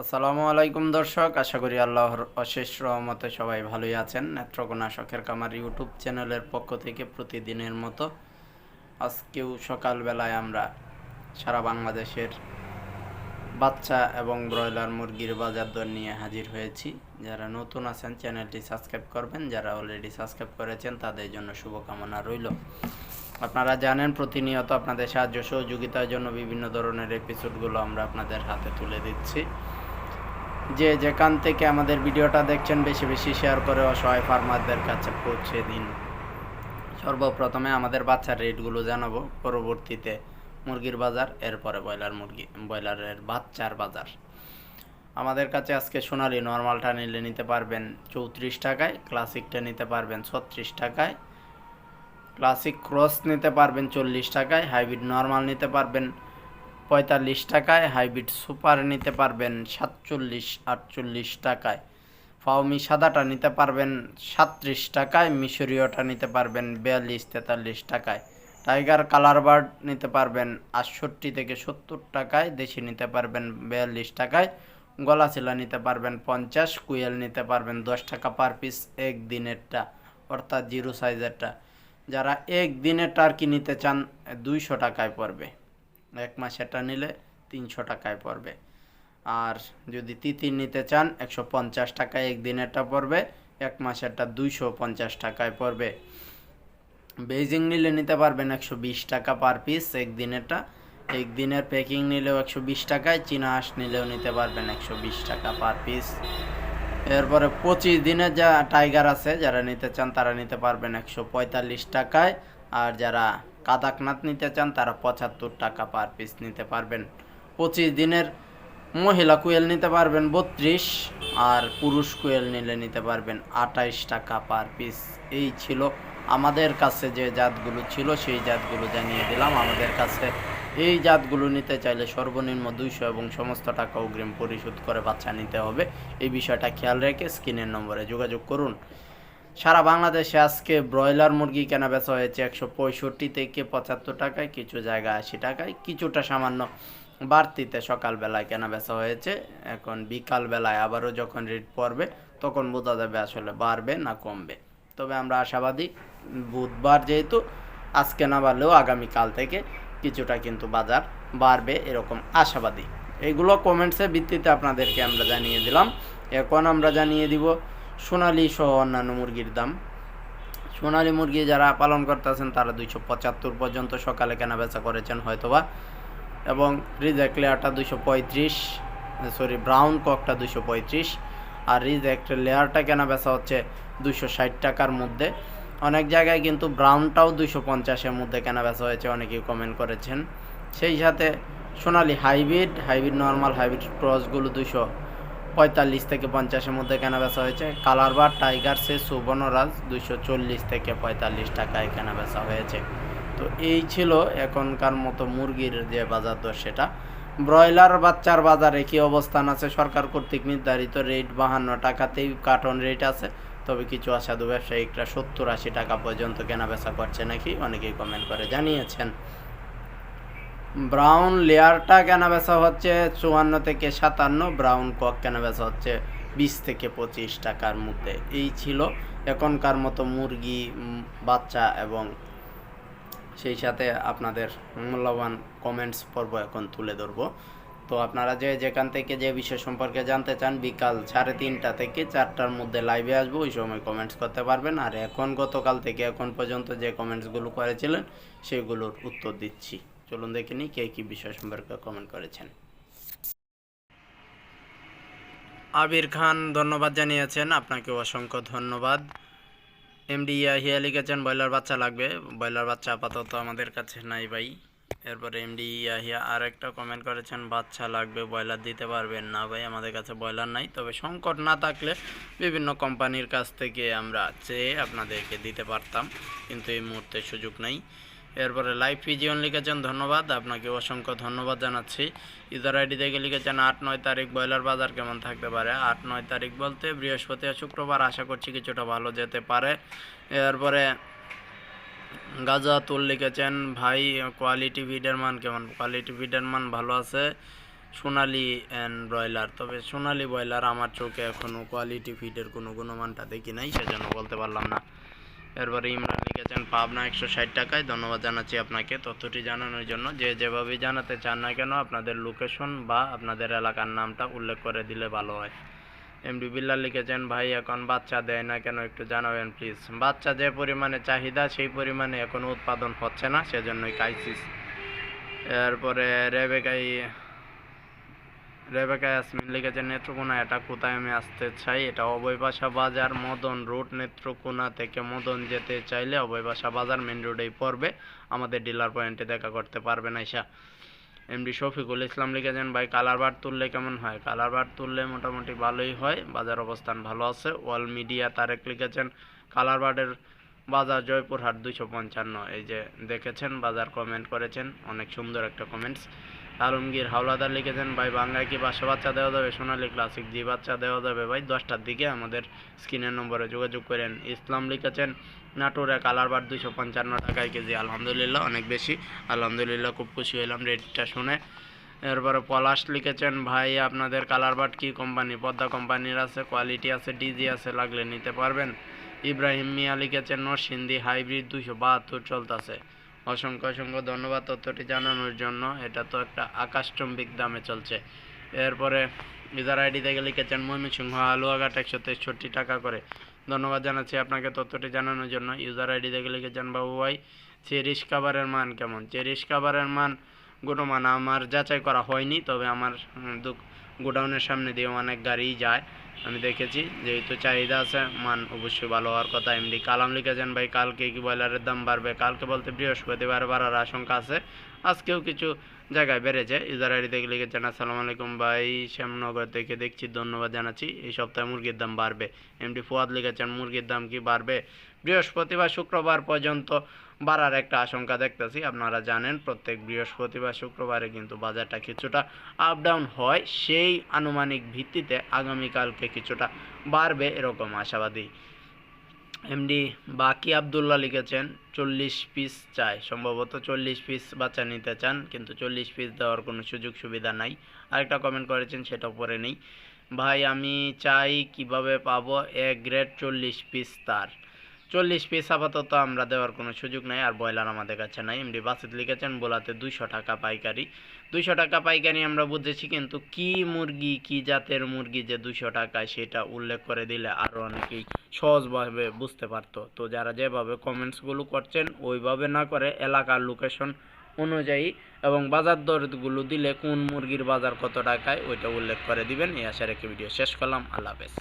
আসসালামু আলাইকুম দর্শক, আশা করি আল্লাহর অশেষ রহমতে সবাই ভালোই আছেন। নেত্রকোনা শখের কামার ইউটিউব চ্যানেলের পক্ষ থেকে প্রতিদিনের মতো আজকেও সকালবেলায় আমরা সারা বাংলাদেশের বাচ্চা এবং ব্রয়লার মুরগির বাজার দর নিয়ে হাজির হয়েছি। যারা নতুন আছেন, চ্যানেলটি সাবস্ক্রাইব করবেন। যারা অলরেডি সাবস্ক্রাইব করেছেন, তাদের জন্য শুভকামনা রইল। আপনারা জানেন, প্রতিনিয়ত আপনাদের সাহায্য সহযোগিতার জন্য বিভিন্ন ধরনের এপিসোডগুলো আমরা আপনাদের হাতে তুলে দিচ্ছি। যে যেখান থেকে আমাদের ভিডিওটা দেখছেন, বেশি বেশি শেয়ার করে অসহায় ফার্মারদের কাছে পৌঁছে দিন। সর্বপ্রথমে আমাদের বাচ্চার রেটগুলো জানাব। পরবর্তীতে মুরগির বাজার, এরপরে ব্রয়লার মুরগি, ব্রয়লারের বাচ্চার বাজার। আমাদের কাছে আজকে সোনালি নর্মালটা নিলে নিতে পারবেন চৌত্রিশ টাকায়, ক্লাসিকটা নিতে পারবেন ছত্রিশ টাকায়, ক্লাসিক ক্রস নিতে পারবেন চল্লিশ টাকায়, হাইব্রিড নর্মাল নিতে পারবেন পঁয়তাল্লিশ টাকায় হাইব্রিড সুপার নিতে পারবেন সাতচল্লিশ, আটচল্লিশ টাকায়। ফাউমি সাদাটা নিতে পারবেন সাতত্রিশ টাকায়, মিশরীয়টা নিতে পারবেন বিয়াল্লিশ, তেতাল্লিশ টাকায়। টাইগার কালার বার্ড নিতে পারবেন আটষট্টি থেকে সত্তর টাকায়, দেশি নিতে পারবেন বিয়াল্লিশ টাকায়। গলাচিলা নিতে পারবেন পঞ্চাশ, কুয়েল নিতে পারবেন দশ টাকা পার পিস এক দিনেরটা অর্থাৎ জিরো সাইজেরটা। যারা এক দিনের টার্কি নিতে চান, দুইশো টাকায় পড়বে। এক মাসেরটা নিলে তিনশো টাকায় পড়বে। আর যদি তিতির নিতে চান, একশো পঞ্চাশ টাকায় এক দিনেরটা পড়বে, এক মাসেরটা দুইশো পঞ্চাশ টাকায় পড়বে। বেজিং নিলে নিতে পারবেন একশো বিশ টাকা পার পিস এক দিনেরটা এক দিনের প্যাকিং নিলেও একশো বিশ টাকায়, চীনা হাঁস নিলেও নিতে পারবেন একশো বিশ টাকা পার পিস। এরপরে পঁচিশ দিনের যা টাইগার আছে, যারা নিতে চান তারা নিতে পারবেন একশো পঁয়তাল্লিশ টাকায়। আর যারা কাদাকনাথ নিতে চান, তারা পঁচাত্তর টাকা পার পিস নিতে পারবেন। পঁচিশ দিনের মহিলা কুয়েল নিতে পারবেন বত্রিশ, আর পুরুষ কুয়েল নিলে নিতে পারবেন আঠাইশ টাকা পার পিস এই ছিল আমাদের কাছে যে জাতগুলো ছিল, সেই জাতগুলো জানিয়ে দিলাম আমাদের কাছে। এই জাতগুলো নিতে চাইলে সর্বনিম্ন দুইশো এবং সমস্ত টাকা অগ্রিম পরিশোধ করে বাচ্চা নিতে হবে। এই বিষয়টা খেয়াল রেখে স্ক্রিনের নম্বরে যোগাযোগ করুন। সারা বাংলাদেশে আজকে ব্রয়লার মুরগি কেনা বেচা হয়েছে একশো পঁয়ষট্টি থেকে পঁচাত্তর টাকায়, কিছু জায়গায় আশি টাকায়, কিছুটা সামান্য বাড়তিতে সকালবেলায় কেনা বেচা হয়েছে। এখন বিকালবেলায় আবারও যখন রেট পড়বে, তখন বোঝা যাবে আসলে বাড়বে না কমবে। তবে আমরা আশাবাদী, বুধবার যেহেতু আজকে না বাড়লেও আগামীকাল থেকে কিছুটা কিন্তু বাজার বাড়বে এরকম আশাবাদী। এগুলো কমেন্টসের ভিত্তিতে আপনাদেরকে আমরা জানিয়ে দিলাম। এখন আমরা জানিয়ে দিব সোনালি সহ অন্যান্য মুরগির দাম। সোনালি মুরগি যারা পালন করতেছেন তারা দুইশো পঁচাত্তর পর্যন্ত সকালে কেনা বেচা করেছেন হয়তোবা। এবং রিজেক্ট লেয়ারটা দুইশো পঁয়ত্রিশ সরি ব্রাউন ককটা দুইশো পঁয়ত্রিশ। আর রিজেক্ট লেয়ারটা কেনা বেচা হচ্ছে দুইশো ষাট টাকার মধ্যে। অনেক জায়গায় কিন্তু ব্রাউনটাও দুইশো পঞ্চাশের মধ্যে কেনা বেচা হয়েছে, অনেকেই কমেন্ট করেছেন। সেই সাথে Sonali hybrid hybrid normal hybrid ক্রসগুলো দুইশো পঁয়তাল্লিশ থেকে পঞ্চাশের মধ্যে কেনা বেচা হয়েছে। কালার বার, টাইগার, সে সুবর্ণরাজ দুইশো চল্লিশ থেকে পঁয়তাল্লিশ টাকায় কেনা বেচা হয়েছে। তো এই ছিল এখনকার মতো মুরগির যে বাজার দর সেটা। ব্রয়লার বাচ্চার বাজারে কি অবস্থান আছে? সরকার কর্তৃক নির্ধারিত রেট বাহান্ন টাকাতেই কার্টন রেট আছে। তবে কিছু অসাধু ব্যবসায়িকরা সত্তর আশি টাকা পর্যন্ত কেনা বেচা করছে নাকি? অনেকেই কমেন্ট করে জানিয়েছেন। ব্রাউন লেয়ারটা কেনা বেচা হচ্ছে? চুয়ান্ন থেকে সাতান্ন, ব্রাউন কক কেনা বেচা হচ্ছে? বিশ থেকে পঁচিশ টাকার মধ্যে। এই ছিল এখনকার মতো মুরগি বাচ্চা এবং সেই সাথে আপনাদের মূল্যবান কমেন্টস পর্ব এখন তুলে ধরবো। তো আপনারা যে যেখান থেকে যে বিষয় সম্পর্কে জানতে চান, বিকাল সাড়ে তিনটা থেকে চারটার মধ্যে লাইভে আসব, ওই সময় কমেন্টস করতে পারবেন। আর এখন গতকাল থেকে এখন পর্যন্ত যে কমেন্টসগুলো করেছিলেন, সেগুলোর উত্তর দিচ্ছি। চলুন দেখে নিই কে কী বিষয় সম্পর্কে কমেন্ট করেছেন। আবির খান, ধন্যবাদ জানিয়েছেন। আপনাকে অসংখ্য ধন্যবাদ। এমডি ইয়াহিয়া লিখেছেন, ব্রয়লার বাচ্চা লাগবে। ব্রয়লার বাচ্চা আপাতত আমাদের কাছে নাই ভাই। এরপরে এমডি ইয়াহিয়া আর একটা কমেন্ট করেছেন, বাচ্চা লাগবে, ব্রয়লার দিতে পারবেন না ভাই, আমাদের কাছে ব্রয়লার নাই। তবে সংকট না থাকলে বিভিন্ন কোম্পানির কাছ থেকে আমরা চেয়ে আপনাদেরকে দিতে পারতাম, কিন্তু এই মুহূর্তে সুযোগ নাই। এরপরে লাইভ পিজিয়ন লিখেছেন, ধন্যবাদ। আপনাকে অসংখ্য ধন্যবাদ জানাচ্ছি। ইউজার আইডি থেকে লিখেছেন, আট নয় তারিখ ব্রয়লার বাজার কেমন থাকতে পারে? আট নয় তারিখ বলতে বৃহস্পতি আর শুক্রবার আশা করছি কিছুটা ভালো যেতে পারে। এরপরে গাজা তুল লিখেছেন, ভাই কোয়ালিটি ভিডের মান কেমন? কোয়ালিটি ভিডের মান ভালো আছে, সোনালি অ্যান্ড ব্রয়লার। তবে সোনালি ব্রয়লার আমার চোখে এখনও কোয়ালিটি ফিটের কোনো গুণমানটা দেখি নাই, সেজন্য বলতে পারলাম না। এরপরে ইমরান লিখেছেন, পাবনা একশো ষাট টাকায় ধন্যবাদ জানাচ্ছি আপনাকে। তথ্যটি জানানোর জন্য যে যেভাবেই জানাতে চান না কেন, আপনাদের লোকেশন বা আপনাদের এলাকার নামটা উল্লেখ করে দিলে ভালো হয়। এমডি বিল্লা লিখেছেন, ভাই, এখন বাচ্চা দেয় না কেন একটু জানাবেন প্লিজ। বাচ্চা যে পরিমাণে চাহিদা, সেই পরিমাণে এখন উৎপাদন হচ্ছে না, সেজন্যই কাইসিস এরপরে রেবেকাই রেবেকা ইয়াসমিন লিখেছেন নেত্রকোনা এটা কোথায়? আমি আসতে চাই এটা অবৈবাসা বাজার, মদন রোড, নেত্রকোনা থেকে মদন যেতে চাইলে অবৈবাসা বাজার মেন রোডেই পড়বে। আমাদের ডিলার পয়েন্টে দেখা করতে পারবেন আইসা এমডি শফিকুল ইসলাম লিখেছেন, ভাই কালার বার তুললে কেমন হয়? কালার বার তুললে মোটামুটি ভালোই হয়, বাজার অবস্থান ভালো আছে। ওয়াল মিডিয়া তারেক লিখেছেন কালার বার্ডের বাজার জয়পুরহাট দুইশো পঞ্চান্ন। এই যে দেখেছেন, বাজার কমেন্ট করেছেন, অনেক সুন্দর একটা কমেন্টস আলমগীর হাওলাদার লিখেছেন, ভাই, বাংলায় কি বাসা বাচ্চা দেওয়া যাবে? সোনালি ক্লাসিক, জি, বাচ্চা দেওয়া যাবে। ভাই, দশটার দিকে আমাদের স্ক্রিনের নম্বরে যোগাযোগ করেন। ইসলাম লিখেছেন, নাটোরে কালার বার দুইশো পঞ্চান্ন টাকায় কেজি। আলহামদুলিল্লাহ, অনেক বেশি। আলহামদুলিল্লাহ, খুব খুশি হলাম রেটটা শুনে। এরপরে পলাশ লিখেছেন, ভাই, আপনাদের কালার বাট কি কোম্পানি? পদ্মা কোম্পানির আছে, কোয়ালিটি আছে, ডিজি আছে, লাগলে নিতে পারবেন? ইব্রাহিম মিয়া লিখেছেন নরসিন্দি হাইব্রিড দুশো বাহাত্তর চলতেছে। অসংখ্য অসংখ্য ধন্যবাদ তথ্যটি জানানোর জন্য। এটা তো একটা আকাশচম্বিক দামে চলছে। এরপরে ইউজার আইডি থেকে লিখেছেন ময়মনসিংহ, আলুয়াঘাট একশো তেষট্টি টাকা করে। ধন্যবাদ জানাচ্ছি আপনাকে তথ্যটি জানানোর জন্য। ইউজার আইডি থেকে লিখেছেন, বাবু ভাই, চেরিশ কাভারের মান কেমন? চেরিশ কাভারের মান গুণমান আমার যাচাই করা হয়নি, তবে আমার গোডাউনের সামনে দিয়ে অনেক গাড়িই যায়। আমি দেখেছি, যেহেতু চাহিদা আছে, মান অবশ্যই ভালো হওয়ার কথা। এমডি কালাম লিখেছেন, ভাই, কালকে কি ব্রয়লারের দাম বাড়বে? কালকে বলতে বৃহস্পতিবার বাড়ার আশঙ্কা আছে। আজকেও কিছু জায়গায় বেড়েছে ইউজার আইডি থেকে লিখেছেন আসসালামু আলাইকুম ভাই, শ্যামনগর থেকে দেখছি, ধন্যবাদ জানাচ্ছি। এই সপ্তাহে মুরগির দাম বাড়বে। এমডি ফুয়াদ লিখেছেন, মুরগির দাম কি বাড়বে? বৃহস্পতিবার, শুক্রবার পর্যন্ত বাড়ার একটা আশঙ্কা দেখতেছি। আপনারা জানেন, প্রত্যেক বৃহস্পতিবার, শুক্রবারে কিন্তু বাজারটা কিছুটা আপ ডাউন হয়। সেই আনুমানিক ভিত্তিতে আগামীকালকে কিছুটা বাড়বে, এরকম আশাবাদী। এমডি বাকি আবদুল্লাহ লিখেছেন, চল্লিশ পিস চাই। সম্ভবত চল্লিশ পিস বাচ্চা নিতে চান, কিন্তু চল্লিশ পিস দেওয়ার কোনো সুযোগ সুবিধা নাই। আরেকটা কমেন্ট করেছেন, সেটা পরে নেই। ভাই, আমি চাই কীভাবে পাবো এ গ্রেড চল্লিশ পিস তার। চল্লিশ পিস আপাতত আমরা দেওয়ার কোনো সুযোগ নাই, আর ব্রয়লার আমাদের কাছে নাই। এমডি বাসিত লিখেছেন, বোলাতে দুইশো টাকা পাইকারি। দুইশো টাকা পাইকারি আমরা বুঝেছি, কিন্তু কি মুরগি, কি জাতের মুরগি যে দুইশো টাকায় সেটা উল্লেখ করে দিলে আরও অনেকেই সহজভাবে বুঝতে পারতো। তো যারা যেভাবে কমেন্টসগুলো করছেন, ওইভাবে না করে এলাকার লোকেশন অনুযায়ী এবং বাজার দরগুলো দিলে কোন মুরগির বাজার কত টাকায়, ওইটা উল্লেখ করে দিবেন। এই আশা রেখে ভিডিও শেষ করলাম। আল্লাহ হাফেজ।